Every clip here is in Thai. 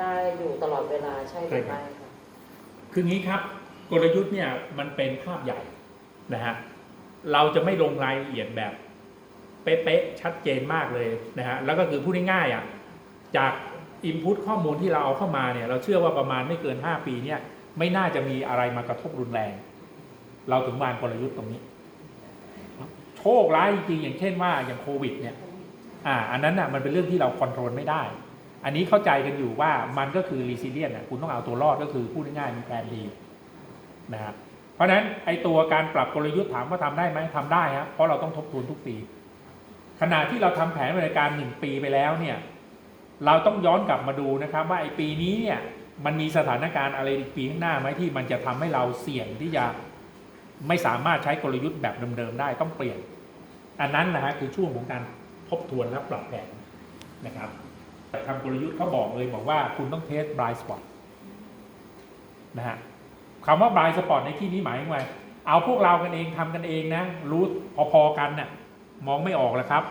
ได้อยู่ตลอดเวลาใช่หรือไม่คะคืองี้ครับ กลยุทธ์เนี่ยมันเป็นภาพใหญ่นะฮะเราจะไม่ลงรายละเอียดแบบเป๊ะๆชัดเจนมากเลยนะฮะแล้วก็คือพูดง่ายๆอะจากอินพุตข้อมูลที่เราเอาเข้ามาเนี่ยเราเชื่อว่าประมาณไม่เกิน 5 ปีเนี่ยไม่น่าจะมีอะไรมากระทบรุนแรง เราถึงวางกลยุทธ์ตรงนี้ โชคร้ายจริงอย่างเช่นว่าอย่างโควิดเนี่ยอ่าอันนั้นอะมันเป็นเรื่องที่เราควบคุมไม่ได้ อันนี้เข้าใจกันอยู่ว่ามันก็คือรีซิเลียนอะคุณต้องเอาตัวรอดก็คือพูดง่ายๆมีแผนดีนะครับเพราะฉะนั้นไอตัวการปรับกลยุทธ์ถามว่าทำได้ไหมทำได้ฮะเพราะเราต้องทบทวนทุกปี ขณะที่เราทำแผนบริการหนึ่งปีไปแล้วเนี่ยเราต้องย้อนกลับมาดูนะครับว่าไอปีนี้เนี่ยมันมีสถานการณ์อะไรอีกปีข้างหน้าไหมที่มันจะทำให้เราเสี่ยงที่จะไม่สามารถใช้กลยุทธ์แบบเดิมๆได้ต้องเปลี่ยน อันนั้นนะฮะคือช่วงของการทบทวนและปรับแผนนะครับ ทำกลยุทธ์เขาบอกเลยบอกว่าคุณต้องเทสบรายสปอตนะฮะคำว่าบรายสปอตในที่นี้หมายถึงว่าเอาพวกเรากันเองทำกันเองนะ รู้พอๆกันน่ะมองไม่ออกแล้วครับ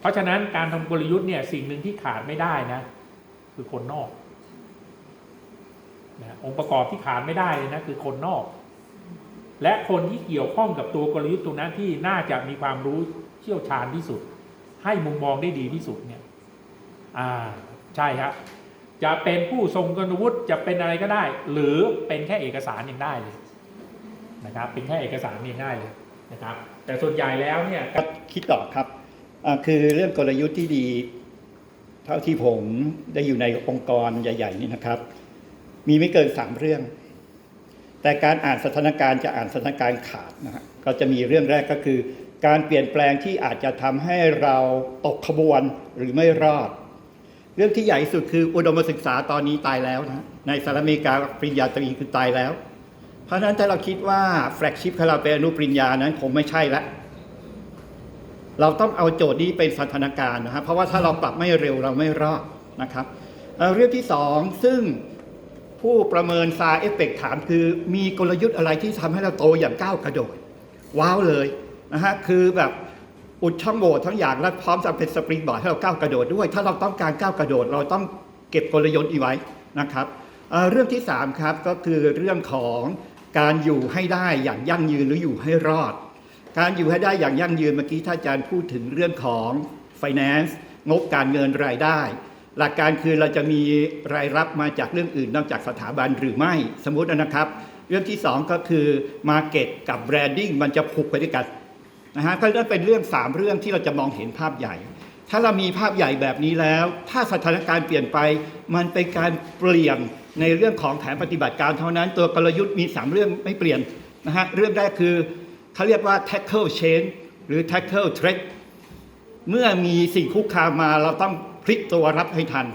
เพราะฉะนั้นการทำกลยุทธ์เนี่ยสิ่งหนึ่งที่ขาดไม่ได้นะ คือคนนอกนะองค์ประกอบที่ขาดไม่ได้เลยนะคือคนนอก และคนที่เกี่ยวข้องกับตัวกลยุทธ์ตรงนั้นที่น่าจะมีความรู้เชี่ยวชาญที่สุด ให้มุมมองได้ดีที่สุดเนี่ย อ่าใช่ครับจะเป็นผู้ทรงคุณวุฒิจะเป็นอะไรก็ได้ หรือเป็นแค่เอกสารยังได้เลยนะครับเป็นแค่เอกสารยังได้เลยนะครับ แต่ส่วนใหญ่แล้วเนี่ยคิดต่อครับคือเรื่องกลยุทธ์ที่ดี เท่าที่ผมได้อยู่ในองค์กรใหญ่ ๆ นี่นะครับ มีไม่เกินสามเรื่อง แต่การอ่านสถานการณ์จะอ่านสถานการณ์ขาดนะฮะก็จะมีเรื่องแรกก็คือ การเปลี่ยนแปลงที่อาจจะทำให้เราตกขบวนหรือไม่รอด เรื่องที่ใหญ่สุดคืออุดมศึกษาตอนนี้ตายแล้วนะในสหรัฐอเมริกาปริญญาตรีคือตายแล้ว เพราะฉะนั้นถ้าเราคิดว่าแฟลกชิพของเราเป็นอนุปริญญานั้นคงไม่ใช่ละเราต้องเอาโจทย์นี้เป็นสถานการณ์นะครับเพราะว่าถ้าเราปรับไม่เร็วเราไม่รอดนะครับเเรื่องที่สองซึ่งผู้ประเมินซาเอฟเฟกถามคือมีกลยุทธ์อะไรที่ทำให้เราโตอย่างก้าวกระโดดว้าวเลยนะฮะคือแบบ อุดช่องโหว่ทั้งอย่างและพร้อมจะเป็นสปริงบอร์ดให้เราก้าวกระโดดด้วย ถ้าเราต้องการก้าวกระโดด เราต้องเก็บกลยุทธ์อีไว้นะครับเเรื่องที่สามครับก็คือเรื่องของการอยู่ให้ได้อย่างยั่งยืนหรืออยู่ให้รอด การอยู่ให้ได้อย่างยั่งยืนเมื่อกี้ท่านอาจารย์พูดถึงเรื่องของ finance งบการเงินรายได้ หลักการคือเราจะมีรายรับมาจากเรื่องอื่นนอกจากสถาบันหรือไม่สมมตินะครับ เรื่องที่สองก็คือ market กับ branding มันจะผูกไปด้วยกัน นะฮะก็เป็นเรื่องสามเรื่องที่เราจะมองเห็นภาพใหญ่ ถ้าเรามีภาพใหญ่แบบนี้แล้ว ถ้าสถานการณ์เปลี่ยนไป มันเป็นการเปลี่ยนในเรื่องของแผนปฏิบัติการเท่านั้น ตัวกลยุทธ์มีสามเรื่องไม่เปลี่ยนนะฮะเรื่องแรกคือเขาเรียกว่า tackle change หรือ tackle threat เมื่อมีสิ่งคุกคามมาเราต้องพลิกตัวรับให้ทัน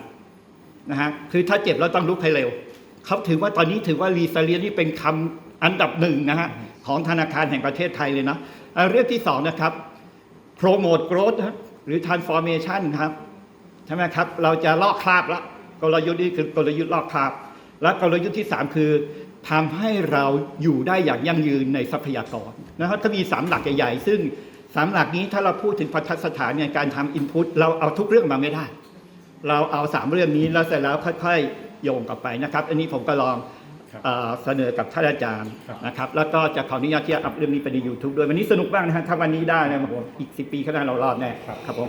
นะฮะคือถ้าเจ็บเราต้องลุกให้เร็วเขาถือว่าตอนนี้ถือว่า r e s i l i e n c e นี่เป็นคำอันดับหนึ่งนะฮะของธนาคารแห่งประเทศไทยเลยนะ เรื่องที่สองนะครับ promote growth นะหรือ transformation ครับใช่ไหมครับ เราจะลอกคราบล้วกลยุทธ์นี้คือกลยุทธ์ลอกคราบ และกลยุทธ์ที่ 3 คือทำให้เราอยู่ได้อย่างยั่งยืนในทรัพยากรนะครับถ้ามี 3 หลักใหญ่ๆ ซึ่ง 3 หลักนี้ถ้าเราพูดถึงพัฒนสถานในการทำอินพุตเราเอาทุกเรื่องมาไม่ได้ เราเอา 3 เรื่องนี้แล้วเสร็จแล้วค่อยๆโยงกลับไปนะครับ อันนี้ผมก็ลอง เอ่อเสนอกับท่านอาจารย์ครับ นะครับ แล้วก็จะขออนุญาตที่จะอัพเรื่องนี้ไปใน YouTube ด้วยวันนี้สนุกมากนะฮะถ้าวันนี้ได้นะผมอีก 10 ปีข้างหน้าเรารอดแน่ครับผม